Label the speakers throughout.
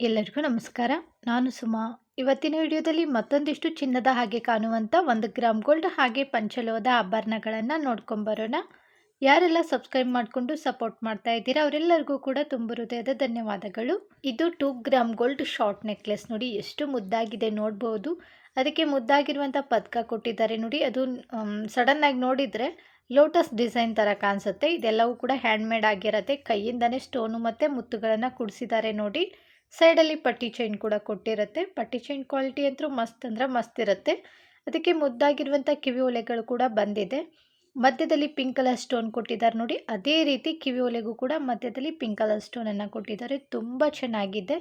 Speaker 1: ಎಲ್ಲರಿಗೂ ನಮಸ್ಕಾರ. ನಾನು ಸುಮಾ. ಇವತ್ತಿನ ವಿಡಿಯೋದಲ್ಲಿ ಮತ್ತೊಂದಿಷ್ಟು ಚಿನ್ನದ ಹಾಗೆ ಕಾಣುವಂಥ ಒಂದು ಗ್ರಾಮ್ ಗೋಲ್ಡ್ ಹಾಗೆ ಪಂಚಲೋಹದ ಆಭರಣಗಳನ್ನು ನೋಡ್ಕೊಂಬರೋಣ ಯಾರೆಲ್ಲ ಸಬ್ಸ್ಕ್ರೈಬ್ ಮಾಡಿಕೊಂಡು ಸಪೋರ್ಟ್ ಮಾಡ್ತಾ ಇದ್ದೀರಾ ಅವರೆಲ್ಲರಿಗೂ ಕೂಡ ತುಂಬ ಹೃದಯದ ಧನ್ಯವಾದಗಳು. ಇದು two gram gold short necklace ನೋಡಿ ಎಷ್ಟು ಮುದ್ದಾಗಿದೆ ನೋಡ್ಬೋದು. ಅದಕ್ಕೆ ಮುದ್ದಾಗಿರುವಂಥ ಪದಕ ಕೊಟ್ಟಿದ್ದಾರೆ ನೋಡಿ. ಅದು ಸಡನ್ನಾಗಿ ನೋಡಿದರೆ ಲೋಟಸ್ ಡಿಸೈನ್ ಥರ ಕಾಣಿಸುತ್ತೆ. ಇದೆಲ್ಲವೂ ಕೂಡ ಹ್ಯಾಂಡ್ ಮೇಡ್ ಆಗಿರುತ್ತೆ. ಕೈಯಿಂದನೇ ಸ್ಟೋನು ಮತ್ತು ಮುತ್ತುಗಳನ್ನು ಕುಡಿಸಿದ್ದಾರೆ ನೋಡಿ. ಸೈಡಲ್ಲಿ ಪಟ್ಟಿ ಚೈನ್ ಕೂಡ ಕೊಟ್ಟಿರುತ್ತೆ. ಪಟ್ಟಿ ಚೈನ್ ಕ್ವಾಲಿಟಿ ಅಂತೂ ಮಸ್ತ್ ಅಂದರೆ ಮಸ್ತ್ ಇರುತ್ತೆ. ಅದಕ್ಕೆ ಮುದ್ದಾಗಿರುವಂಥ ಕಿವಿ ಒಲೆಗಳು ಕೂಡ ಬಂದಿದೆ. ಮಧ್ಯದಲ್ಲಿ ಪಿಂಕ್ ಕಲರ್ ಸ್ಟೋನ್ ಕೊಟ್ಟಿದ್ದಾರೆ ನೋಡಿ. ಅದೇ ರೀತಿ ಕಿವಿ ಒಲೆಗೂ ಕೂಡ ಮಧ್ಯದಲ್ಲಿ ಪಿಂಕ್ ಕಲರ್ ಸ್ಟೋನನ್ನು ಕೊಟ್ಟಿದ್ದಾರೆ. ತುಂಬ ಚೆನ್ನಾಗಿದೆ.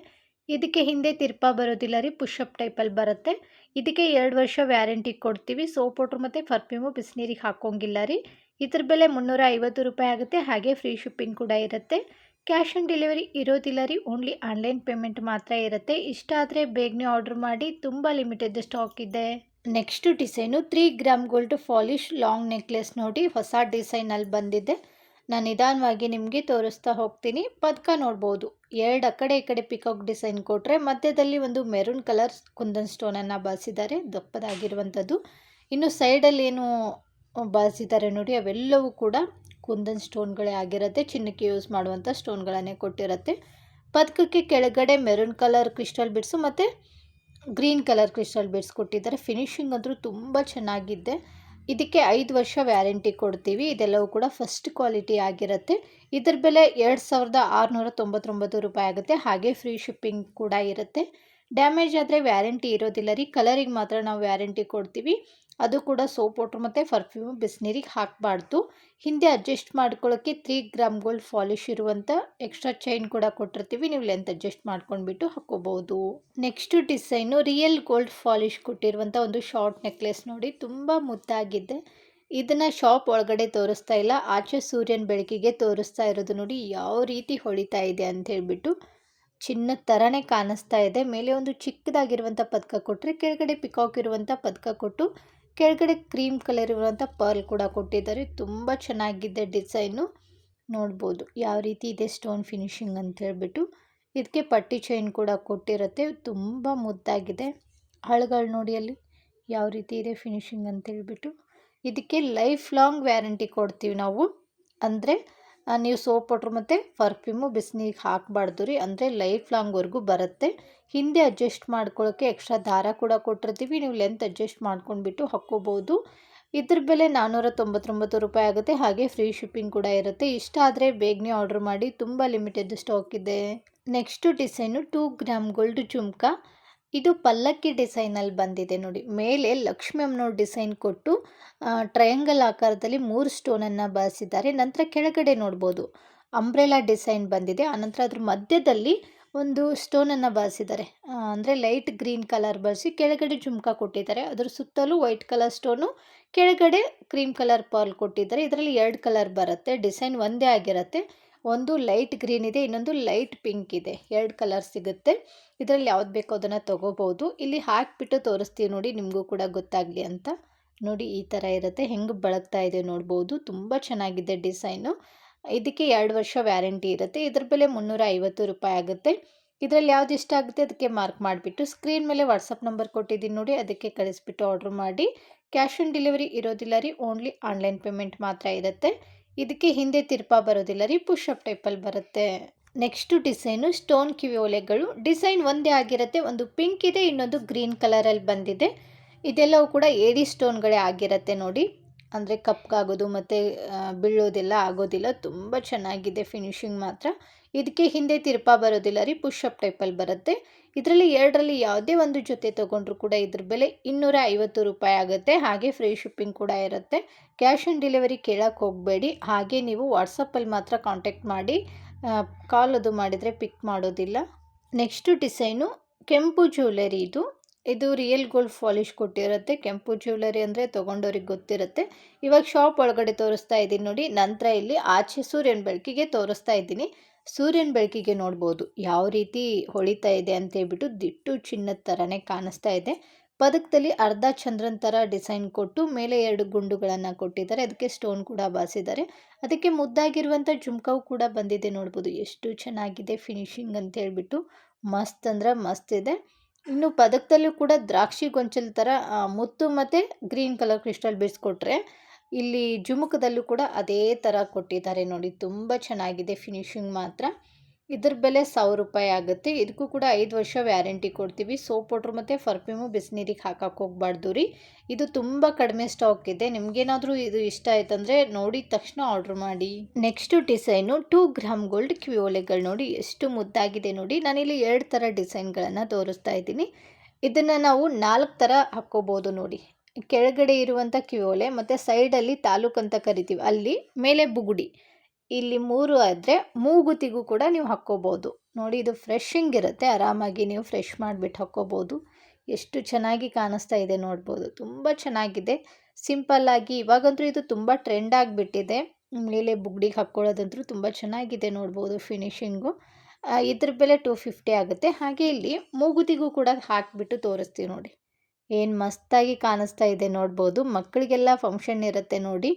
Speaker 1: ಇದಕ್ಕೆ ಹಿಂದೆ ತಿರ್ಪ ಬರೋದಿಲ್ಲ ರೀ ಪುಷಪ್ ಟೈಪಲ್ಲಿ ಬರುತ್ತೆ. ಇದಕ್ಕೆ ಎರಡು ವರ್ಷ ವ್ಯಾರಂಟಿ ಕೊಡ್ತೀವಿ. ಸೋಪ್ ವಾಟ್ರ್ ಮತ್ತು ಪರ್ಫ್ಯೂಮು ಬಿಸಿನೀರಿಗೆ ಹಾಕೋಂಗಿಲ್ಲ ರೀ. ಇದ್ರ ಬೆಲೆ ಮುನ್ನೂರ ಐವತ್ತು ರೂಪಾಯಿ ಆಗುತ್ತೆ. ಹಾಗೆ ಫ್ರೀ ಶಿಪ್ಪಿಂಗ್ ಕೂಡ ಇರುತ್ತೆ. ಕ್ಯಾಶ್ ಆನ್ ಡೆಲಿವರಿ ಇರೋದಿಲ್ಲ ರೀ, ಓನ್ಲಿ ಆನ್ಲೈನ್ ಪೇಮೆಂಟ್ ಮಾತ್ರ ಇರುತ್ತೆ. ಇಷ್ಟ ಆದರೆ ಬೇಗನೆ ಆರ್ಡ್ರ್ ಮಾಡಿ, ತುಂಬ ಲಿಮಿಟೆಡ್ ಸ್ಟಾಕ್ ಇದೆ. Next design, three gram gold polish long necklace ನೋಡಿ, ಹೊಸ ಡಿಸೈನಲ್ಲಿ ಬಂದಿದೆ. ನಾನು ನಿಧಾನವಾಗಿ ನಿಮಗೆ ತೋರಿಸ್ತಾ ಹೋಗ್ತೀನಿ. ಪದಕ ನೋಡ್ಬೋದು. ಎರಡು ಆ ಕಡೆ ಈ ಕಡೆ ಪಿಕಾಕ್ ಡಿಸೈನ್ ಕೊಟ್ಟರೆ ಮಧ್ಯದಲ್ಲಿ ಒಂದು ಮೆರೂನ್ ಕಲರ್ ಕುಂದನ್ ಸ್ಟೋನನ್ನು ಬಳಸಿದ್ದಾರೆ ದಪ್ಪದಾಗಿರುವಂಥದ್ದು. ಇನ್ನು ಸೈಡಲ್ಲಿ ಏನು ಬಳಸಿದ್ದಾರೆ ನೋಡಿ, ಅವೆಲ್ಲವೂ ಕೂಡ ಕುಂದನ್ ಸ್ಟೋನ್ಗಳೇ ಆಗಿರುತ್ತೆ. ಚಿನ್ನಕ್ಕೆ ಯೂಸ್ ಮಾಡುವಂಥ ಸ್ಟೋನ್ಗಳನ್ನೇ ಕೊಟ್ಟಿರುತ್ತೆ. ಪದಕಕ್ಕೆ ಕೆಳಗಡೆ ಮೆರೂನ್ ಕಲರ್ ಕ್ರಿಸ್ಟಲ್ ಬಿಡ್ಸು ಮತ್ತು ಗ್ರೀನ್ ಕಲರ್ ಕ್ರಿಸ್ಟಲ್ ಬಿಡ್ಸ್ ಕೊಟ್ಟಿದ್ದಾರೆ. ಫಿನಿಶಿಂಗ್ ಅಂದರೂ ತುಂಬ ಚೆನ್ನಾಗಿದೆ. ಇದಕ್ಕೆ ಐದು ವರ್ಷ ವ್ಯಾರಂಟಿ ಕೊಡ್ತೀವಿ. ಇದೆಲ್ಲವೂ ಕೂಡ ಫಸ್ಟ್ ಕ್ವಾಲಿಟಿ ಆಗಿರುತ್ತೆ. ಇದ್ರ ಬೆಲೆ ಎರಡು ಸಾವಿರದ ಆರುನೂರ ತೊಂಬತ್ತೊಂಬತ್ತು ರೂಪಾಯಿ ಆಗುತ್ತೆ. ಹಾಗೆ ಫ್ರೀ ಶಿಪ್ಪಿಂಗ್ ಕೂಡ ಇರುತ್ತೆ. ಡ್ಯಾಮೇಜ್ ಆದರೆ ವ್ಯಾರಂಟಿ ಇರೋದಿಲ್ಲ ರೀ. ಕಲರಿಗೆ ಮಾತ್ರ ನಾವು ವ್ಯಾರಂಟಿ ಕೊಡ್ತೀವಿ. ಅದು ಕೂಡ ಸೋಪ್ ವಾಟ್ರ್ ಮತ್ತು ಪರ್ಫ್ಯೂಮ್ ಬಿಸಿನೀರಿಗೆ ಹಾಕಬಾರ್ದು. ಹಿಂದೆ ಅಡ್ಜಸ್ಟ್ ಮಾಡ್ಕೊಳ್ಳೋಕ್ಕೆ ತ್ರೀ ಗ್ರಾಮ್ ಗೋಲ್ಡ್ ಫಾಲಿಶ್ ಇರುವಂಥ ಎಕ್ಸ್ಟ್ರಾ ಚೈನ್ ಕೂಡ ಕೊಟ್ಟಿರ್ತೀವಿ. ನೀವು ಲೆಂತ್ ಅಡ್ಜಸ್ಟ್ ಮಾಡ್ಕೊಂಡ್ಬಿಟ್ಟು ಹಾಕೋಬಹುದು. Next design real gold polish ಕೊಟ್ಟಿರುವಂಥ ಒಂದು ಶಾರ್ಟ್ ನೆಕ್ಲೆಸ್ ನೋಡಿ, ತುಂಬ ಮುದ್ದಾಗಿದೆ. ಇದನ್ನು ಶಾಪ್ ಒಳಗಡೆ ತೋರಿಸ್ತಾ ಇಲ್ಲ. ಆಚೆ ಸೂರ್ಯನ ಬೆಳಕಿಗೆ ತೋರಿಸ್ತಾ ಇರೋದು ನೋಡಿ, ಯಾವ ರೀತಿ ಹೊಳಿತಾ ಇದೆ ಅಂತ ಹೇಳಿಬಿಟ್ಟು ಚಿನ್ನದ ಥರನೇ ಕಾಣಿಸ್ತಾ ಇದೆ. ಮೇಲೆ ಒಂದು ಚಿಕ್ಕದಾಗಿರುವಂಥ ಪದಕ ಕೊಟ್ಟರೆ ಕೆಳಗಡೆ ಪಿಕಾಕ್ ಇರುವಂಥ ಪದಕ ಕೊಟ್ಟು ಕೆಳಗಡೆ ಕ್ರೀಮ್ ಕಲರ್ ಇರುವಂಥ ಪರ್ಲ್ ಕೂಡ ಕೊಟ್ಟಿದ್ದಾರೆ. ತುಂಬ ಚೆನ್ನಾಗಿದೆ ಡಿಸೈನು. ನೋಡ್ಬೋದು ಯಾವ ರೀತಿ ಇದೆ ಸ್ಟೋನ್ ಫಿನಿಶಿಂಗ್ ಅಂತ ಹೇಳ್ಬಿಟ್ಟು. ಇದಕ್ಕೆ ಪಟ್ಟಿ ಚೈನ್ ಕೂಡ ಕೊಟ್ಟಿರುತ್ತೆ. ತುಂಬ ಮುದ್ದಾಗಿದೆ. ಹಳ್ಗಳು ನೋಡಿ ಅಲ್ಲಿ ಯಾವ ರೀತಿ ಇದೆ ಫಿನಿಶಿಂಗ್ ಅಂತ ಹೇಳ್ಬಿಟ್ಟು. ಇದಕ್ಕೆ ಲೈಫ್ ಲಾಂಗ್ ವ್ಯಾರಂಟಿ ಕೊಡ್ತೀವಿ ನಾವು. ಅಂದರೆ ನೀವು ಸೋಪ್ ಪೌಡ್ರ್ ಮತ್ತು ಪರ್ಫ್ಯೂಮು ಬಿಸಿನೀರಿಗೆ ಹಾಕಬಾರ್ದು ರೀ. ಅಂದರೆ ಲೈಫ್ ಲಾಂಗ್ವರೆಗೂ ಬರುತ್ತೆ. ಹಿಂದೆ ಅಡ್ಜಸ್ಟ್ ಮಾಡ್ಕೊಳ್ಳೋಕ್ಕೆ ಎಕ್ಸ್ಟ್ರಾ ದಾರ ಕೂಡ ಕೊಟ್ಟಿರ್ತೀವಿ. ನೀವು ಲೆಂತ್ ಅಡ್ಜಸ್ಟ್ ಮಾಡ್ಕೊಂಡ್ಬಿಟ್ಟು ಹಾಕ್ಕೋಬೋದು. ಇದ್ರ ಬೆಲೆ ನಾನ್ನೂರ ತೊಂಬತ್ತೊಂಬತ್ತು ರೂಪಾಯಿ ಆಗುತ್ತೆ. ಹಾಗೆ ಫ್ರೀ ಶಿಪ್ಪಿಂಗ್ ಕೂಡ ಇರುತ್ತೆ. ಇಷ್ಟ ಆದರೆ ಬೇಗನೆ ಆರ್ಡರ್ ಮಾಡಿ. ತುಂಬ ಲಿಮಿಟೆಡ್ ಸ್ಟಾಕ್ ಇದೆ. Next design two gram gold jhumka ಇದು ಪಲ್ಲಕ್ಕಿ ಡಿಸೈನಲ್ಲಿ ಬಂದಿದೆ ನೋಡಿ. ಮೇಲೆ ಲಕ್ಷ್ಮಿ ಅಮ್ಮನವ್ರ ಡಿಸೈನ್ ಕೊಟ್ಟು ಟ್ರಯಾಂಗಲ್ ಆಕಾರದಲ್ಲಿ ಮೂರು ಸ್ಟೋನನ್ನು ಬಳಸಿದ್ದಾರೆ. ನಂತರ ಕೆಳಗಡೆ ನೋಡ್ಬೋದು ಅಂಬ್ರೆಲಾ ಡಿಸೈನ್ ಬಂದಿದೆ. ಆನಂತರ ಅದ್ರ ಮಧ್ಯದಲ್ಲಿ ಒಂದು ಸ್ಟೋನನ್ನು ಬಳಸಿದ್ದಾರೆ. ಅಂದರೆ ಲೈಟ್ ಗ್ರೀನ್ ಕಲರ್ ಬಳಸಿ ಕೆಳಗಡೆ ಜುಮ್ಕಾ ಕೊಟ್ಟಿದ್ದಾರೆ. ಅದರ ಸುತ್ತಲೂ ವೈಟ್ ಕಲರ್ ಸ್ಟೋನು ಕೆಳಗಡೆ ಕ್ರೀಮ್ ಕಲರ್ ಪರ್ಲ್ ಕೊಟ್ಟಿದ್ದಾರೆ. ಇದರಲ್ಲಿ ಎರಡು ಕಲರ್ ಬರುತ್ತೆ. ಡಿಸೈನ್ ಒಂದೇ ಆಗಿರುತ್ತೆ. ಒಂದು ಲೈಟ್ ಗ್ರೀನ್ ಇದೆ, ಇನ್ನೊಂದು ಲೈಟ್ ಪಿಂಕ್ ಇದೆ. ಎರಡು ಕಲರ್ ಸಿಗುತ್ತೆ. ಇದರಲ್ಲಿ ಯಾವ್ದು ಬೇಕೋ ಅದನ್ನು ತೊಗೋಬೋದು. ಇಲ್ಲಿ ಹಾಕಿಬಿಟ್ಟು ತೋರಿಸ್ತೀವಿ ನೋಡಿ, ನಿಮಗೂ ಕೂಡ ಗೊತ್ತಾಗಲಿ ಅಂತ. ನೋಡಿ, ಈ ಥರ ಇರುತ್ತೆ. ಹೆಂಗೆ ಬಳಗ್ತಾ ಇದೆ ನೋಡ್ಬೋದು. ತುಂಬ ಚೆನ್ನಾಗಿದೆ ಡಿಸೈನು. ಇದಕ್ಕೆ ಎರಡು ವರ್ಷ ವ್ಯಾರಂಟಿ ಇರುತ್ತೆ. ಇದ್ರ ಬೆಲೆ ಮುನ್ನೂರ ಐವತ್ತು ರೂಪಾಯಿ ಆಗುತ್ತೆ. ಇದರಲ್ಲಿ ಯಾವ್ದು ಇಷ್ಟ ಆಗುತ್ತೆ ಅದಕ್ಕೆ ಮಾರ್ಕ್ ಮಾಡಿಬಿಟ್ಟು, ಸ್ಕ್ರೀನ್ ಮೇಲೆ ವಾಟ್ಸಪ್ ನಂಬರ್ ಕೊಟ್ಟಿದ್ದೀನಿ ನೋಡಿ, ಅದಕ್ಕೆ ಕಳಿಸ್ಬಿಟ್ಟು ಆರ್ಡ್ರ್ ಮಾಡಿ. ಕ್ಯಾಶ್ ಆನ್ ಡೆಲಿವರಿ ಇರೋದಿಲ್ಲ ರೀ, ಓನ್ಲಿ ಆನ್ಲೈನ್ ಪೇಮೆಂಟ್ ಮಾತ್ರ ಇರುತ್ತೆ. ಇದಕ್ಕೆ ಹಿಂದೆ ತಿರ್ಪ ಬರೋದಿಲ್ಲ ರೀ ಪುಷಪ್ ಟೈಪಲ್ಲಿ ಬರುತ್ತೆ. ನೆಕ್ಸ್ಟು ಡಿಸೈನು ಸ್ಟೋನ್ ಕಿವಿ ಒಲೆಗಳು ಡಿಸೈನ್ ಒಂದೇ ಆಗಿರುತ್ತೆ, ಒಂದು ಪಿಂಕ್ ಇದೆ, ಇನ್ನೊಂದು ಗ್ರೀನ್ ಕಲರಲ್ಲಿ ಬಂದಿದೆ. ಇದೆಲ್ಲವೂ ಕೂಡ ಏಡಿ ಸ್ಟೋನ್ಗಳೇ ಆಗಿರುತ್ತೆ ನೋಡಿ. ಅಂದರೆ ಕಪ್ಗಾಗೋದು ಮತ್ತು ಬೀಳೋದೆಲ್ಲ ಆಗೋದಿಲ್ಲ. ತುಂಬ ಚೆನ್ನಾಗಿದೆ ಫಿನಿಶಿಂಗ್ ಮಾತ್ರ. ಇದಕ್ಕೆ ಹಿಂದೆ ತಿರುಪ ಬರೋದಿಲ್ಲ ರೀ ಪುಷಪ್ ಟೈಪಲ್ಲಿ ಬರುತ್ತೆ. ಇದರಲ್ಲಿ ಎರಡರಲ್ಲಿ ಯಾವುದೇ ಒಂದು ಜೊತೆ ತೊಗೊಂಡ್ರು ಕೂಡ ಇದ್ರ ಬೆಲೆ ಇನ್ನೂರ ಐವತ್ತು ರೂಪಾಯಿ ಆಗುತ್ತೆ. ಹಾಗೆ ಫ್ರೀ ಶಿಪ್ಪಿಂಗ್ ಕೂಡ ಇರುತ್ತೆ. ಕ್ಯಾಶ್ ಆನ್ ಡೆಲಿವರಿ ಕೇಳೋಕ್ಕೆ ಹೋಗಬೇಡಿ. ಹಾಗೆ ನೀವು ವಾಟ್ಸಪ್ಪಲ್ಲಿ ಮಾತ್ರ ಕಾಂಟ್ಯಾಕ್ಟ್ ಮಾಡಿ ಕಾಲ್ ಅದು ಮಾಡಿದರೆ ಪಿಕ್ ಮಾಡೋದಿಲ್ಲ. ನೆಕ್ಸ್ಟು ಡಿಸೈನು ಕೆಂಪು ಜ್ಯುವೆಲರಿ ಇದು ಇದು ರಿಯಲ್ ಗೋಲ್ಡ್ ಪಾಲಿಶ್ ಕೊಟ್ಟಿರುತ್ತೆ. ಕೆಂಪು ಜ್ಯುವೆಲರಿ ಅಂದರೆ ತೊಗೊಂಡವ್ರಿಗೆ ಗೊತ್ತಿರುತ್ತೆ. ಇವಾಗ ಶಾಪ್ ಒಳಗಡೆ ತೋರಿಸ್ತಾ ಇದ್ದೀನಿ ನೋಡಿ. ನಂತರ ಇಲ್ಲಿ ಆಚೆ ಸೂರ್ಯನ ಬೆಳಕಿಗೆ ತೋರಿಸ್ತಾ ಇದ್ದೀನಿ ಸೂರ್ಯನ ಬೆಳಕಿಗೆ ನೋಡ್ಬೋದು ಯಾವ ರೀತಿ ಹೊಳಿತಾ ಇದೆ ಅಂತೇಳ್ಬಿಟ್ಟು ದಿಟ್ಟು ಚಿನ್ನದ ಥರನೇ ಕಾಣಿಸ್ತಾ ಇದೆ. ಪದಕದಲ್ಲಿ ಅರ್ಧ ಚಂದ್ರನ ಥರ ಡಿಸೈನ್ ಕೊಟ್ಟು ಮೇಲೆ ಎರಡು ಗುಂಡುಗಳನ್ನು ಕೊಟ್ಟಿದ್ದಾರೆ. ಅದಕ್ಕೆ ಸ್ಟೋನ್ ಕೂಡ ಬಾಸಿದ್ದಾರೆ ಅದಕ್ಕೆ ಮುದ್ದಾಗಿರುವಂಥ ಜುಮ್ಕಾವು ಕೂಡ ಬಂದಿದೆ ನೋಡ್ಬೋದು. ಎಷ್ಟು ಚೆನ್ನಾಗಿದೆ ಫಿನಿಶಿಂಗ್ ಅಂತ ಹೇಳ್ಬಿಟ್ಟು ಮಸ್ತ್ ಅಂದ್ರೆ ಮಸ್ತ್ ಇದೆ. ಇನ್ನು ಪದಕದಲ್ಲೂ ಕೂಡ ದ್ರಾಕ್ಷಿ ಗೊಂಚಲು ಥರ ಮುತ್ತು ಮತ್ತು ಗ್ರೀನ್ ಕಲರ್ ಕ್ರಿಸ್ಟಲ್ ಬಿಡಿಸ್ಕೊಟ್ರೆ ಇಲ್ಲಿ ಜುಮುಕದಲ್ಲೂ ಕೂಡ ಅದೇ ಥರ ಕೊಟ್ಟಿದ್ದಾರೆ ನೋಡಿ. ತುಂಬ ಚೆನ್ನಾಗಿದೆ ಫಿನಿಶಿಂಗ್ ಮಾತ್ರ. ಇದ್ರ ಬೆಲೆ ಸಾವಿರ ರೂಪಾಯಿ ಆಗುತ್ತೆ. ಇದಕ್ಕೂ ಕೂಡ ಐದು ವರ್ಷ ವ್ಯಾರಂಟಿ ಕೊಡ್ತೀವಿ. ಸೋಪ್ ಪೌಡ್ರ್ ಮತ್ತು ಫರ್ಫ್ಯೂಮು ಬಿಸಿನೀರಿಗೆ ಹಾಕಕ್ಕೆ ಹೋಗ್ಬಾರ್ದು ರೀ. ಇದು ತುಂಬ ಕಡಿಮೆ ಸ್ಟಾಕ್ ಇದೆ. ನಿಮಗೇನಾದರೂ ಇದು ಇಷ್ಟ ಆಯ್ತಂದರೆ ನೋಡಿದ ತಕ್ಷಣ ಆರ್ಡ್ರ್ ಮಾಡಿ. Next design two gram gold ಕಿವಿಯೋಲೆಗಳು ನೋಡಿ ಎಷ್ಟು ಮುದ್ದಾಗಿದೆ ನೋಡಿ. ನಾನಿಲ್ಲಿ ಎರಡು ಥರ ಡಿಸೈನ್ಗಳನ್ನು ತೋರಿಸ್ತಾ ಇದ್ದೀನಿ. ಇದನ್ನು ನಾವು ನಾಲ್ಕು ಥರ ಹಾಕ್ಕೋಬೋದು ನೋಡಿ. ಕೆಳಗಡೆ ಇರುವಂಥ ಕಿವೋಲೆ ಮತ್ತು ಸೈಡಲ್ಲಿ ತಾಲೂಕು ಅಂತ ಕರಿತೀವಿ. ಅಲ್ಲಿ ಮೇಲೆ ಬುಗುಡಿ. ಇಲ್ಲಿ ಮೂರು ಆದರೆ ಮೂಗುತಿಗೂ ಕೂಡ ನೀವು ಹಾಕ್ಕೋಬೋದು. ನೋಡಿ ಇದು ಫ್ರೆಶಿಂಗ್ ಇರುತ್ತೆ, ಆರಾಮಾಗಿ ನೀವು ಫ್ರೆಶ್ ಮಾಡಿಬಿಟ್ಟು ಹಾಕ್ಕೋಬೋದು. ಎಷ್ಟು ಚೆನ್ನಾಗಿ ಕಾಣಿಸ್ತಾ ಇದೆ ನೋಡ್ಬೋದು. ತುಂಬ ಚೆನ್ನಾಗಿದೆ. ಸಿಂಪಲ್ಲಾಗಿ ಇವಾಗಂತೂ ಇದು ತುಂಬ ಟ್ರೆಂಡ್ ಆಗಿಬಿಟ್ಟಿದೆ. ಮೇಲೆ ಬುಗ್ಡಿಗೆ ಹಾಕ್ಕೊಳ್ಳೋದಂತೂ ತುಂಬ ಚೆನ್ನಾಗಿದೆ ನೋಡ್ಬೋದು ಫಿನಿಶಿಂಗು. ಇದ್ರ ಬೆಲೆ ಟೂ ಫಿಫ್ಟಿ ಆಗುತ್ತೆ. ಹಾಗೆ ಇಲ್ಲಿ ಮೂಗುತಿಗೂ ಕೂಡ ಹಾಕಿಬಿಟ್ಟು ತೋರಿಸ್ತೀವಿ ನೋಡಿ. ಏನು ಮಸ್ತಾಗಿ ಕಾಣಿಸ್ತಾ ಇದೆ ನೋಡ್ಬೋದು. ಮಕ್ಕಳಿಗೆಲ್ಲ ಫಂಕ್ಷನ್ ಇರುತ್ತೆ ನೋಡಿ.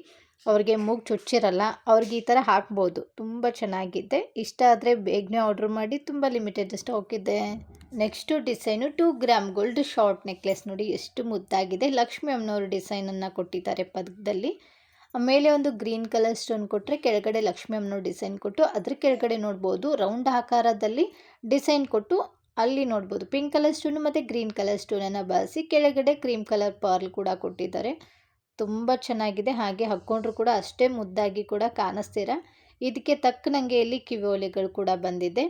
Speaker 1: ಅವ್ರಿಗೆ ಮೂಗು ಚುಚ್ಚಿರಲ್ಲ, ಅವ್ರಿಗೆ ಈ ಥರ ಹಾಕ್ಬೋದು. ತುಂಬ ಚೆನ್ನಾಗಿದೆ. ಇಷ್ಟ ಆದರೆ ಬೇಗನೆ ಆರ್ಡ್ರ್ ಮಾಡಿ, ತುಂಬ ಲಿಮಿಟೆಡ್ ಸ್ಟಾಕ್ ಇದೆ next design two gram gold short necklace ನೋಡಿ, ಎಷ್ಟು ಮುದ್ದಾಗಿದೆ. ಲಕ್ಷ್ಮಿ ಅಮ್ಮನವರು ಡಿಸೈನನ್ನು ಕೊಟ್ಟಿದ್ದಾರೆ ಪದದಲ್ಲಿ ಮೇಲೆ ಒಂದು ಗ್ರೀನ್ ಕಲರ್ ಸ್ಟೋನ್ ಕೊಟ್ಟರೆ ಕೆಳಗಡೆ ಲಕ್ಷ್ಮಿ ಅಮ್ಮನವ್ರ ಡಿಸೈನ್ ಕೊಟ್ಟು, ಅದ್ರ ಕೆಳಗಡೆ ನೋಡ್ಬೋದು, ರೌಂಡ್ ಆಕಾರದಲ್ಲಿ ಡಿಸೈನ್ ಕೊಟ್ಟು ಅಲ್ಲಿ ನೋಡ್ಬೋದು. ಪಿಂಕ್ ಕಲರ್ ಸ್ಟೋನು ಮತ್ತು ಗ್ರೀನ್ ಕಲರ್ ಸ್ಟೋನನ್ನು ಬಳಸಿ, ಕೆಳಗಡೆ ಕ್ರೀಮ್ ಕಲರ್ ಪರ್ಲ್ ಕೂಡ ಕೊಟ್ಟಿದ್ದಾರೆ. ತುಂಬ ಚೆನ್ನಾಗಿದೆ. ಹಾಗೆ ಹಾಕ್ಕೊಂಡ್ರು ಕೂಡ ಅಷ್ಟೇ ಮುದ್ದಾಗಿ ಕೂಡ ಕಾಣಿಸ್ತೀರ. ಇದಕ್ಕೆ ತಕ್ಕನಂಗೆ ಇಲ್ಲಿ ಕಿವಿ ಓಲೆಗಳು ಕೂಡ ಬಂದಿದೆ.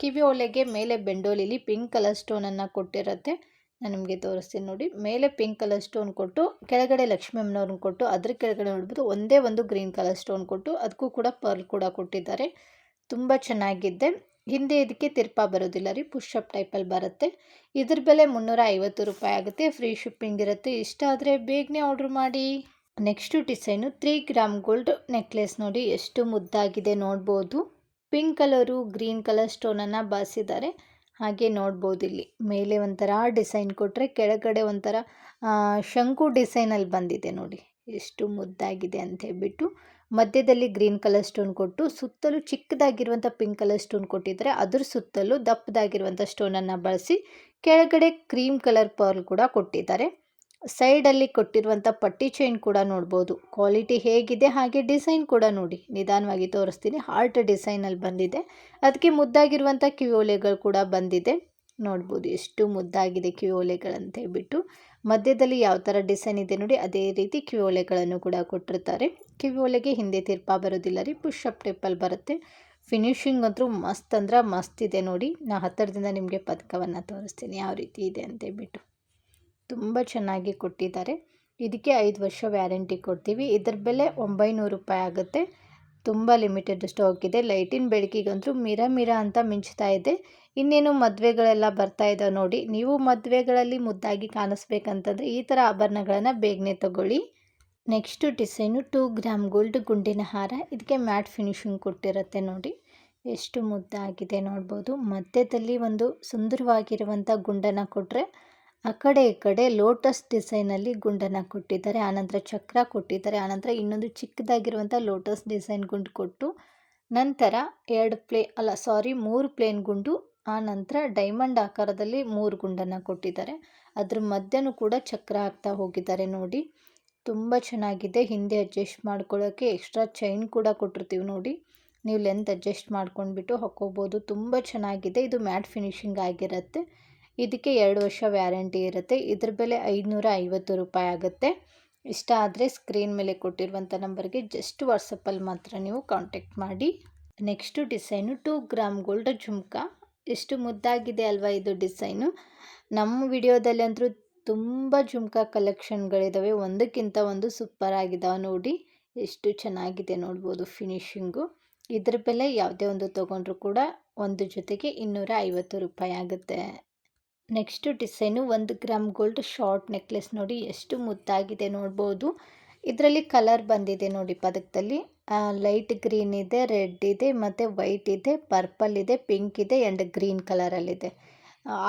Speaker 1: ಕಿವಿ ಓಲೆಗೆ ಮೇಲೆ ಬೆಂಡೋಲಿಲಿ ಪಿಂಕ್ ಕಲರ್ ಸ್ಟೋನನ್ನು ಕೊಟ್ಟಿರುತ್ತೆ. ನಾನು ನಿಮಗೆ ತೋರಿಸ್ತೀನಿ ನೋಡಿ. ಮೇಲೆ ಪಿಂಕ್ ಕಲರ್ ಸ್ಟೋನ್ ಕೊಟ್ಟು, ಕೆಳಗಡೆ ಲಕ್ಷ್ಮಿ ಅಮ್ಮನವ್ರನ್ನ ಕೊಟ್ಟು, ಅದ್ರ ಕೆಳಗಡೆ ನೋಡ್ಬೋದು ಒಂದೇ ಒಂದು ಗ್ರೀನ್ ಕಲರ್ ಸ್ಟೋನ್ ಕೊಟ್ಟು, ಅದಕ್ಕೂ ಕೂಡ ಪರ್ಲ್ ಕೂಡ ಕೊಟ್ಟಿದ್ದಾರೆ. ತುಂಬ ಚೆನ್ನಾಗಿದೆ. ಹಿಂದೆ ಇದಕ್ಕೆ ತಿರ್ಪ ಬರೋದಿಲ್ಲ ರೀ ಪುಷಪ್ ಟೈಪಲ್ಲಿ ಬರುತ್ತೆ. ಇದ್ರ ಬೆಲೆ ಮುನ್ನೂರ ಐವತ್ತು ರೂಪಾಯಿ ಆಗುತ್ತೆ ಫ್ರೀ ಶಿಪ್ಪಿಂಗ್ ಇರುತ್ತೆ. ಇಷ್ಟ ಆದರೆ ಬೇಗನೆ ಆರ್ಡ್ರ್ ಮಾಡಿ. Next design three gram gold necklace ನೋಡಿ ಎಷ್ಟು ಮುದ್ದಾಗಿದೆ ನೋಡ್ಬೋದು. ಪಿಂಕ್ ಕಲರು ಗ್ರೀನ್ ಕಲರ್ ಸ್ಟೋನನ್ನು ಬಾಸಿದ್ದಾರೆ ಹಾಗೆ ನೋಡ್ಬೋದು ಇಲ್ಲಿ. ಮೇಲೆ ಒಂಥರ ಡಿಸೈನ್ ಕೊಟ್ಟರೆ ಕೆಳಗಡೆ ಒಂಥರ ಶಂಕು ಡಿಸೈನಲ್ಲಿ ಬಂದಿದೆ ನೋಡಿ. ಎಷ್ಟು ಮುದ್ದಾಗಿದೆ ಅಂತ ಹೇಳ್ಬಿಟ್ಟು. ಮಧ್ಯದಲ್ಲಿ ಗ್ರೀನ್ ಕಲರ್ ಸ್ಟೋನ್ ಕೊಟ್ಟು ಸುತ್ತಲೂ ಚಿಕ್ಕದಾಗಿರುವಂಥ ಪಿಂಕ್ ಕಲರ್ ಸ್ಟೋನ್ ಕೊಟ್ಟಿದ್ದಾರೆ ಅದ್ರ ಸುತ್ತಲೂ ದಪ್ಪದಾಗಿರುವಂಥ ಸ್ಟೋನನ್ನು ಬಳಸಿ ಕೆಳಗಡೆ ಕ್ರೀಮ್ ಕಲರ್ ಪರ್ಲ್ ಕೂಡ ಕೊಟ್ಟಿದ್ದಾರೆ. ಸೈಡಲ್ಲಿ ಕೊಟ್ಟಿರುವಂಥ ಪಟ್ಟಿ ಚೈನ್ ಕೂಡ ನೋಡ್ಬೋದು. ಕ್ವಾಲಿಟಿ ಹೇಗಿದೆ ಹಾಗೆ ಡಿಸೈನ್ ಕೂಡ ನೋಡಿ. ನಿಧಾನವಾಗಿ ತೋರಿಸ್ತೀನಿ. ಹಾರ್ಟ್ ಡಿಸೈನಲ್ಲಿ ಬಂದಿದೆ. ಅದಕ್ಕೆ ಮುದ್ದಾಗಿರುವಂಥ ಕಿವಿಯೋಲೆಗಳು ಕೂಡ ಬಂದಿದೆ. ನೋಡ್ಬೋದು ಎಷ್ಟು ಮುದ್ದಾಗಿದೆ ಕಿವಿಯೋಲೆಗಳಂತ ಹೇಳ್ಬಿಟ್ಟು ಮಧ್ಯದಲ್ಲಿ ಯಾವ ಥರ ಡಿಸೈನ್ ಇದೆ ನೋಡಿ, ಅದೇ ರೀತಿ ಕಿವಿಯೋಲೆಗಳನ್ನು ಕೂಡ ಕೊಟ್ಟಿರ್ತಾರೆ. ಕಿವಿಯೋಲೆಗೆ ಹಿಂದೆ ತಿರ್ಪ ಬರೋದಿಲ್ಲ ರೀ ಪುಷಪ್ ಟೈಪಲ್ಲಿ ಬರುತ್ತೆ. ಫಿನಿಶಿಂಗ್ ಅಂತೂ ಮಸ್ತ್ ಅಂದ್ರೆ ಮಸ್ತ್ ಇದೆ ನೋಡಿ. ನಾ ಹತ್ತಿರದಿಂದ ನಿಮಗೆ ಪದಕವನ್ನು ತೋರಿಸ್ತೀನಿ ಯಾವ ರೀತಿ ಇದೆ ಅಂತ ಹೇಳ್ಬಿಟ್ಟು. ತುಂಬ ಚೆನ್ನಾಗಿ ಕೊಟ್ಟಿದ್ದಾರೆ. ಇದಕ್ಕೆ ಐದು ವರ್ಷ ವ್ಯಾರಂಟಿ ಕೊಡ್ತೀವಿ. ಇದ್ರ ಬೆಲೆ ಒಂಬೈನೂರು ರೂಪಾಯಿ ಆಗುತ್ತೆ. ತುಂಬ ಲಿಮಿಟೆಡ್ ಸ್ಟಾಕ್ ಇದೆ. ಲೈಟಿನ ಬೆಳಕಿಗಂತೂ ಮಿರ ಮಿರ ಅಂತ ಮಿಂಚ್ತಾ ಇದೆ. ಇನ್ನೇನು ಮದುವೆಗಳೆಲ್ಲ ಬರ್ತಾ ಇದ್ದಾವೆ ನೋಡಿ. ನೀವು ಮದುವೆಗಳಲ್ಲಿ ಮುದ್ದಾಗಿ ಕಾಣಿಸ್ಬೇಕಂತಂದರೆ ಈ ಥರ ಆಭರಣಗಳನ್ನು ಬೇಗನೆ ತಗೊಳ್ಳಿ. Next design two gram gold ಗುಂಡಿನ ಹಾರ. ಇದಕ್ಕೆ ಮ್ಯಾಟ್ ಫಿನಿಶಿಂಗ್ ಕೊಟ್ಟಿರುತ್ತೆ ನೋಡಿ. ಎಷ್ಟು ಮುದ್ದಾಗಿದೆ ನೋಡ್ಬೋದು. ಮಧ್ಯದಲ್ಲಿ ಒಂದು ಸುಂದರವಾಗಿರುವಂಥ ಗುಂಡನ್ನು ಕೊಟ್ಟರೆ ಆ ಕಡೆ ಈ ಕಡೆ ಲೋಟಸ್ ಡಿಸೈನಲ್ಲಿ ಗುಂಡನ್ನು ಕೊಟ್ಟಿದ್ದಾರೆ. ಆನಂತರ ಚಕ್ರ ಕೊಟ್ಟಿದ್ದಾರೆ. ಆನಂತರ ಇನ್ನೊಂದು ಚಿಕ್ಕದಾಗಿರುವಂಥ ಲೋಟಸ್ ಡಿಸೈನ್ ಗುಂಡು ಕೊಟ್ಟು ನಂತರ ಎರಡು ಪ್ಲೇ ಅಲ್ಲ ಸಾರಿ ಮೂರು ಪ್ಲೇನ್ ಗುಂಡು ಆ ನಂತರ ಡೈಮಂಡ್ ಆಕಾರದಲ್ಲಿ ಮೂರು ಗುಂಡನ್ನು ಕೊಟ್ಟಿದ್ದಾರೆ. ಅದ್ರ ಮಧ್ಯನೂ ಕೂಡ ಚಕ್ರ ಹಾಕ್ತಾ ಹೋಗಿದ್ದಾರೆ ನೋಡಿ. ತುಂಬ ಚೆನ್ನಾಗಿದೆ. ಹಿಂದೆ ಅಡ್ಜಸ್ಟ್ ಮಾಡ್ಕೊಳ್ಳೋಕ್ಕೆ ಎಕ್ಸ್ಟ್ರಾ ಚೈನ್ ಕೂಡ ಕೊಟ್ಟಿರ್ತೀವಿ ನೋಡಿ. ನೀವು ಲೆಂತ್ ಅಡ್ಜಸ್ಟ್ ಮಾಡ್ಕೊಂಡ್ಬಿಟ್ಟು ಹಾಕ್ಕೋಬೋದು. ತುಂಬ ಚೆನ್ನಾಗಿದೆ. ಇದು ಮ್ಯಾಟ್ ಫಿನಿಶಿಂಗ್ ಆಗಿರುತ್ತೆ. ಇದಕ್ಕೆ ಎರಡು ವರ್ಷ ವ್ಯಾರಂಟಿ ಇರುತ್ತೆ. ಇದ್ರ ಬೆಲೆ ಐದುನೂರ ಐವತ್ತು ರೂಪಾಯಿ ಆಗುತ್ತೆ. ಇಷ್ಟ ಆದರೆ ಸ್ಕ್ರೀನ್ ಮೇಲೆ ಕೊಟ್ಟಿರುವಂಥ ನಂಬರ್ಗೆ ಜಸ್ಟ್ ವಾಟ್ಸಪ್ಪಲ್ಲಿ ಮಾತ್ರ ನೀವು ಕಾಂಟ್ಯಾಕ್ಟ್ ಮಾಡಿ. Next design two gram gold jhumka. ಎಷ್ಟು ಮುದ್ದಾಗಿದೆ ಅಲ್ವಾ ಇದು ಡಿಸೈನು? ನಮ್ಮ ವಿಡಿಯೋದಲ್ಲಿ ಅಂತೂ ತುಂಬ ಜುಮ್ಕಾ ಕಲೆಕ್ಷನ್ಗಳಿದ್ದಾವೆ ಒಂದಕ್ಕಿಂತ ಒಂದು ಸೂಪರ್ ಆಗಿದ್ದಾವೆ ನೋಡಿ. ಎಷ್ಟು ಚೆನ್ನಾಗಿದೆ ನೋಡ್ಬೋದು ಫಿನಿಶಿಂಗು. ಇದ್ರ ಬೆಲೆ ಯಾವುದೇ ಒಂದು ತೊಗೊಂಡ್ರೂ ಕೂಡ ಒಂದು ಜೊತೆಗೆ ಇನ್ನೂರ ಐವತ್ತು ರೂಪಾಯಿ ಆಗುತ್ತೆ. ನೆಕ್ಸ್ಟು ಡಿಸೈನು ಒಂದು ಗ್ರಾಮ್ ಗೋಲ್ಡ್ ಶಾರ್ಟ್ ನೆಕ್ಲೆಸ್ ನೋಡಿ ಎಷ್ಟು ಮುದ್ದಾಗಿದೆ ನೋಡ್ಬೋದು. ಇದರಲ್ಲಿ ಕಲರ್ ಬಂದಿದೆ ನೋಡಿ ಪದಕದಲ್ಲಿ. ಲೈಟ್ ಗ್ರೀನ್ ಇದೆ ರೆಡ್ ಇದೆ, ಮತ್ತು ವೈಟ್ ಇದೆ ಪರ್ಪಲ್ ಇದೆ ಪಿಂಕ್ ಇದೆ ಆ್ಯಂಡ್ ಗ್ರೀನ್ ಕಲರಲ್ಲಿದೆ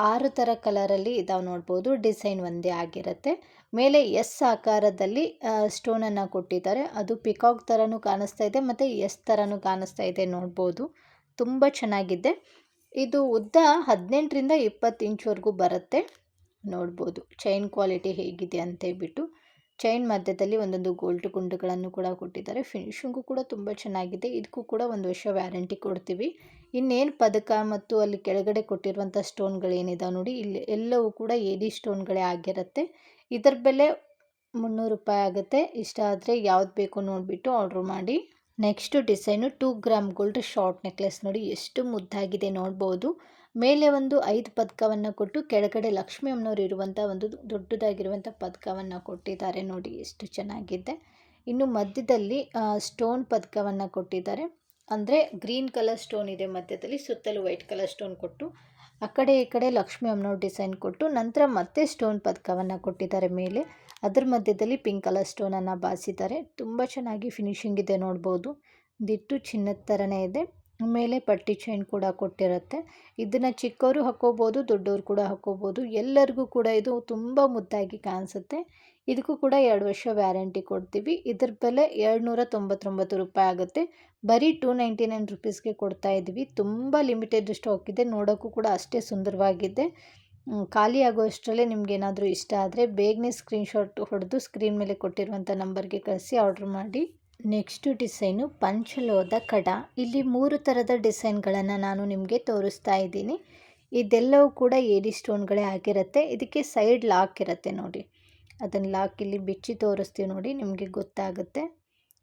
Speaker 1: ಆರು ಥರ ಕಲರಲ್ಲಿ ಇದಾವೆ ನೋಡ್ಬೋದು ಡಿಸೈನ್ ಒಂದೇ ಆಗಿರುತ್ತೆ. ಮೇಲೆ ಎಸ್ ಆಕಾರದಲ್ಲಿ ಸ್ಟೋನನ್ನು ಕೊಟ್ಟಿದ್ದಾರೆ. ಅದು ಪಿಕಾಕ್ ಥರನೂ ಕಾಣಿಸ್ತಾ ಇದೆ, ಮತ್ತು ಎಸ್ ಥರನೂ ಕಾಣಿಸ್ತಾ ಇದೆ ನೋಡ್ಬೋದು. ತುಂಬ ಚೆನ್ನಾಗಿದೆ. ಇದು ಉದ್ದ ಹದಿನೆಂಟರಿಂದ ಇಪ್ಪತ್ತು ಇಂಚ್ವರೆಗೂ ಬರುತ್ತೆ. ನೋಡ್ಬೋದು ಚೈನ್ ಕ್ವಾಲಿಟಿ ಹೇಗಿದೆ ಅಂತ ಹೇಳ್ಬಿಟ್ಟು ಚೈನ್ ಮಧ್ಯದಲ್ಲಿ ಒಂದೊಂದು ಗೋಲ್ಡ್ ಗುಂಡುಗಳನ್ನು ಕೂಡ ಕೊಟ್ಟಿದ್ದಾರೆ. ಫಿನಿಶಿಂಗು ಕೂಡ ತುಂಬ ಚೆನ್ನಾಗಿದೆ. ಇದಕ್ಕೂ ಕೂಡ ಒಂದು ವರ್ಷ ವ್ಯಾರಂಟಿ ಕೊಡ್ತೀವಿ. ಇನ್ನೇನು ಪದಕ ಮತ್ತು ಅಲ್ಲಿ ಕೆಳಗಡೆ ಕೊಟ್ಟಿರುವಂಥ ಸ್ಟೋನ್ಗಳೇನಿದಾವೆ ನೋಡಿ, ಇಲ್ಲಿ ಎಲ್ಲವೂ ಕೂಡ ಎ ಡಿ ಸ್ಟೋನ್ಗಳೇ ಆಗಿರುತ್ತೆ. ಇದರ ಬೆಲೆ ಮುನ್ನೂರು ರೂಪಾಯಿ ಆಗುತ್ತೆ. ಇಷ್ಟ ಆದರೆ ಯಾವ್ದು ಬೇಕು ನೋಡಿಬಿಟ್ಟು ಆರ್ಡ್ರ್ ಮಾಡಿ. Next design two gram gold short necklace ನೋಡಿ, ಎಷ್ಟು ಮುದ್ದಾಗಿದೆ ನೋಡ್ಬೋದು. ಮೇಲೆ ಒಂದು ಐದು ಪದಕವನ್ನು ಕೊಟ್ಟು ಕೆಳಗಡೆ ಲಕ್ಷ್ಮಿ ಅಮ್ಮನವ್ರು ಇರುವಂಥ ಒಂದು ದೊಡ್ಡದಾಗಿರುವಂಥ ಪದಕವನ್ನು ಕೊಟ್ಟಿದ್ದಾರೆ ನೋಡಿ ಎಷ್ಟು ಚೆನ್ನಾಗಿದೆ. ಇನ್ನು ಮಧ್ಯದಲ್ಲಿ ಸ್ಟೋನ್ ಪದಕವನ್ನು ಕೊಟ್ಟಿದ್ದಾರೆ. ಅಂದರೆ ಗ್ರೀನ್ ಕಲರ್ ಸ್ಟೋನ್ ಇದೆ ಮಧ್ಯದಲ್ಲಿ, ಸುತ್ತಲೂ ವೈಟ್ ಕಲರ್ ಸ್ಟೋನ್ ಕೊಟ್ಟು, ಆ ಕಡೆ ಈ ಕಡೆ ಲಕ್ಷ್ಮಿ ಅಮ್ಮನವ್ರ ಡಿಸೈನ್ ಕೊಟ್ಟು, ನಂತರ ಮತ್ತೆ ಸ್ಟೋನ್ ಪದಕವನ್ನು ಕೊಟ್ಟಿದ್ದಾರೆ ಮೇಲೆ. ಅದರ ಮಧ್ಯದಲ್ಲಿ ಪಿಂಕ್ ಕಲರ್ ಸ್ಟೋನನ್ನು ಬಾಸಿದ್ದಾರೆ ತುಂಬ ಚೆನ್ನಾಗಿ ಫಿನಿಶಿಂಗ್ ಇದೆ ನೋಡ್ಬೋದು. ದಿಟ್ಟು ಚಿನ್ನದ ಥರನೇ ಇದೆ. ಮೇಲೆ ಪಟ್ಟಿ ಚೈನ್ ಕೂಡ ಕೊಟ್ಟಿರುತ್ತೆ. ಇದನ್ನು ಚಿಕ್ಕವರು ಹಾಕ್ಕೋಬೋದು, ದೊಡ್ಡವರು ಕೂಡ ಹಾಕ್ಕೋಬೋದು. ಎಲ್ಲರಿಗೂ ಕೂಡ ಇದು ತುಂಬ ಮುದ್ದಾಗಿ ಕಾಣಿಸುತ್ತೆ. ಇದಕ್ಕೂ ಕೂಡ ಎರಡು ವರ್ಷ ವ್ಯಾರಂಟಿ ಕೊಡ್ತೀವಿ. ಇದ್ರ ಬೆಲೆ ನೂರ ತೊಂಬತ್ತೊಂಬತ್ತು ರೂಪಾಯಿ ಆಗುತ್ತೆ. ಬರೀ ಟೂ ನೈಂಟಿ ನೈನ್ ರುಪೀಸ್ಗೆ ಕೊಡ್ತಾ ಇದ್ದೀವಿ. ತುಂಬ ಲಿಮಿಟೆಡ್ ಸ್ಟಾಕ್ ಇದೆ. ನೋಡೋಕ್ಕೂ ಕೂಡ ಅಷ್ಟೇ ಸುಂದರವಾಗಿದೆ. ಖಾಲಿ ಆಗೋಷ್ಟರಲ್ಲೇ ನಿಮ್ಗೆ ಏನಾದರೂ ಇಷ್ಟ ಆದರೆ ಬೇಗನೆ ಸ್ಕ್ರೀನ್ಶಾಟ್ ಹೊಡೆದು ಸ್ಕ್ರೀನ್ ಮೇಲೆ ಕೊಟ್ಟಿರುವಂಥ ನಂಬರ್ಗೆ ಕಳಿಸಿ ಆರ್ಡ್ರ್ ಮಾಡಿ. ನೆಕ್ಸ್ಟು ಡಿಸೈನು ಪಂಚಲೋದ ಕಡ. ಇಲ್ಲಿ ಮೂರು ಥರದ ಡಿಸೈನ್ಗಳನ್ನು ನಾನು ನಿಮಗೆ ತೋರಿಸ್ತಾ ಇದ್ದೀನಿ. ಇದೆಲ್ಲವೂ ಕೂಡ ಏಡಿ ಸ್ಟೋನ್ಗಳೇ ಆಗಿರುತ್ತೆ. ಇದಕ್ಕೆ ಸೈಡ್ ಲಾಕ್ ಇರುತ್ತೆ ನೋಡಿ. ಅದನ್ನು ಲಾಕ್ ಇಲ್ಲಿ ಬಿಚ್ಚಿ ತೋರಿಸ್ತೀವಿ ನೋಡಿ, ನಿಮಗೆ ಗೊತ್ತಾಗುತ್ತೆ.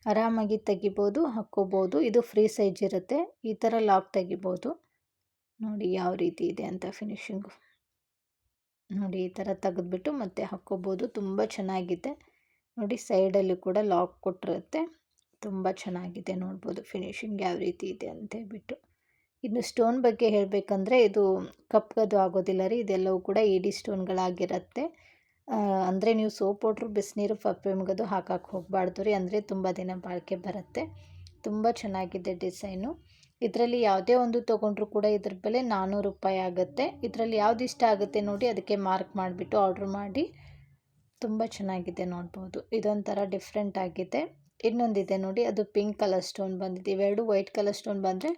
Speaker 1: ಆರಾಮಾಗಿ ತೆಗಿಬೋದು, ಹಾಕ್ಕೋಬೋದು. ಇದು ಫ್ರೀ ಸೈಜ್ ಇರುತ್ತೆ. ಈ ಥರ ಲಾಕ್ ತೆಗಿಬೋದು. ನೋಡಿ ಯಾವ ರೀತಿ ಇದೆ ಅಂತ ಫಿನಿಶಿಂಗು. ನೋಡಿ ಈ ಥರ ತೆಗೆದ್ಬಿಟ್ಟು ಮತ್ತೆ ಹಾಕ್ಕೋಬೋದು. ತುಂಬ ಚೆನ್ನಾಗಿದೆ. ನೋಡಿ ಸೈಡಲ್ಲಿ ಕೂಡ ಲಾಕ್ ಕೊಟ್ಟಿರುತ್ತೆ. ತುಂಬ ಚೆನ್ನಾಗಿದೆ ನೋಡ್ಬೋದು. ಫಿನಿಶಿಂಗ್ ಯಾವ ರೀತಿ ಇದೆ ಅಂತ ಹೇಳ್ಬಿಟ್ಟು. ಇನ್ನು ಸ್ಟೋನ್ ಬಗ್ಗೆ ಹೇಳಬೇಕಂದ್ರೆ ಇದು ಕಪ್ಗದು ಆಗೋದಿಲ್ಲ ರೀ. ಇದೆಲ್ಲವೂ ಕೂಡ ಇಡಿ ಸ್ಟೋನ್ಗಳಾಗಿರುತ್ತೆ ಅಂದರೆ ನೀವು ಸೋಪ್ ಪೌಡ್ರು ಬಿಸಿನೀರು ಪರ್ಫ್ಯೂಮ್ಗದು ಹಾಕಕ್ಕೆ ಹೋಗಬಾರ್ದು ರೀ. ಅಂದರೆ ತುಂಬ ದಿನ ಬಾಳಿಕೆ ಬರುತ್ತೆ. ತುಂಬ ಚೆನ್ನಾಗಿದೆ ಡಿಸೈನು. ಇದರಲ್ಲಿ ಯಾವುದೇ ಒಂದು ತೊಗೊಂಡ್ರು ಕೂಡ ಇದ್ರ ಬೆಲೆ ನಾನ್ನೂರು ರೂಪಾಯಿ ಆಗುತ್ತೆ. ಇದರಲ್ಲಿ ಯಾವ್ದು ಇಷ್ಟ ಆಗುತ್ತೆ ನೋಡಿ ಅದಕ್ಕೆ ಮಾರ್ಕ್ ಮಾಡಿಬಿಟ್ಟು ಆರ್ಡ್ರ್ ಮಾಡಿ. ತುಂಬ ಚೆನ್ನಾಗಿದೆ ನೋಡ್ಬೋದು. ಇದೊಂಥರ ಡಿಫ್ರೆಂಟ್ ಆಗಿದೆ. ಇನ್ನೊಂದಿದೆ ನೋಡಿ, ಅದು ಪಿಂಕ್ ಕಲರ್ ಸ್ಟೋನ್ ಬಂದಿದೆ. ಇವೆರಡು ವೈಟ್ ಕಲರ್ ಸ್ಟೋನ್ ಬಂದರೆ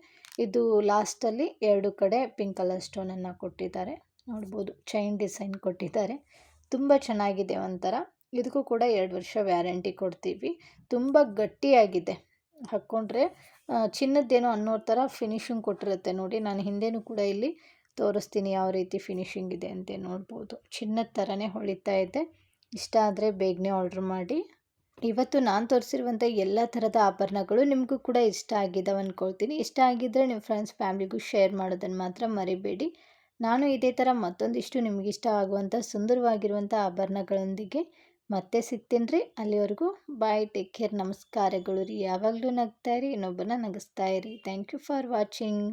Speaker 1: ಇದು ಲಾಸ್ಟಲ್ಲಿ ಎರಡು ಕಡೆ ಪಿಂಕ್ ಕಲರ್ ಸ್ಟೋನನ್ನು ಕೊಟ್ಟಿದ್ದಾರೆ. ನೋಡ್ಬೋದು ಚೈನ್ ಡಿಸೈನ್ ಕೊಟ್ಟಿದ್ದಾರೆ. ತುಂಬ ಚೆನ್ನಾಗಿದೆ ಒಂಥರ. ಇದಕ್ಕೂ ಕೂಡ ಎರಡು ವರ್ಷ ವ್ಯಾರಂಟಿ ಕೊಡ್ತೀವಿ. ತುಂಬ ಗಟ್ಟಿಯಾಗಿದೆ. ಹಾಕ್ಕೊಂಡ್ರೆ ಚಿನ್ನದ್ದೇನೋ ಅನ್ನೋ ಥರ ಫಿನಿಶಿಂಗ್ ಕೊಟ್ಟಿರುತ್ತೆ ನೋಡಿ. ನಾನು ಹಿಂದೆನೂ ಕೂಡ ಇಲ್ಲಿ ತೋರಿಸ್ತೀನಿ ಯಾವ ರೀತಿ ಫಿನಿಶಿಂಗ್ ಇದೆ ಅಂತ ನೋಡ್ಬೋದು. ಚಿನ್ನದ ಥರನೇ ಹೊಳಿತಾ ಇದೆ. ಇಷ್ಟ ಆದರೆ ಬೇಗನೆ ಆರ್ಡ್ರ್ ಮಾಡಿ. ಇವತ್ತು ನಾನು ತೋರಿಸಿರುವಂಥ ಎಲ್ಲ ಥರದ ಆಭರಣಗಳು ನಿಮಗೂ ಕೂಡ ಇಷ್ಟ ಆಗಿದ್ದಾವೆ ಅಂದ್ಕೊಳ್ತೀನಿ ಇಷ್ಟ ಆಗಿದ್ದರೆ ನಿಮ್ಮ ಫ್ರೆಂಡ್ಸ್ ಫ್ಯಾಮಿಲಿಗೂ ಶೇರ್ ಮಾಡೋದನ್ನು ಮಾತ್ರ ಮರಿಬೇಡಿ. ನಾನು ಇದೇ ಥರ ಮತ್ತೊಂದಿಷ್ಟು ನಿಮಗಿಷ್ಟ ಆಗುವಂಥ ಸುಂದರವಾಗಿರುವಂಥ ಆಭರಣಗಳೊಂದಿಗೆ ಮತ್ತೆ ಸಿಗ್ತೀನಿ ರೀ ಅಲ್ಲಿವರೆಗೂ ಬಾಯ್ ಟೇಕ್ ಕೇರ್ ನಮಸ್ಕಾರಗಳು ರೀ. ಯಾವಾಗಲೂ ನಗ್ತಾ ಇರಿ ಇನ್ನೊಬ್ಬನ ನಗಿಸ್ತಾ ಇರಿ. Thank you for watching